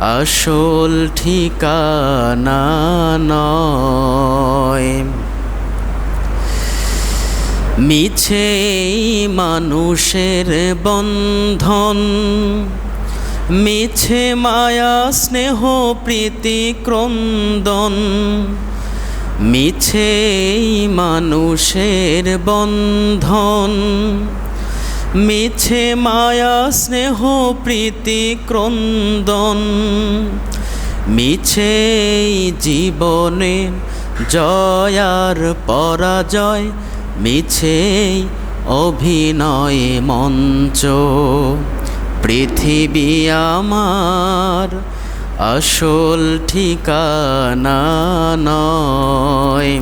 আসল ঠিকানা নয়। মিছে মানুষের বন্ধন মিছে মায়া স্নেহ প্রীতি ক্রন্দন মিছে মানুষের বন্ধন মিছে মায়া, স্নেহ, প্রীতি, ক্রন্দন। মিছে জীবনে জয়ার পরাজয়, মিছে অভিনয় মঞ্চ। পৃথিবী আমার আসল ঠিকানা নয়।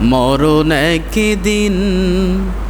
মরণ একদিন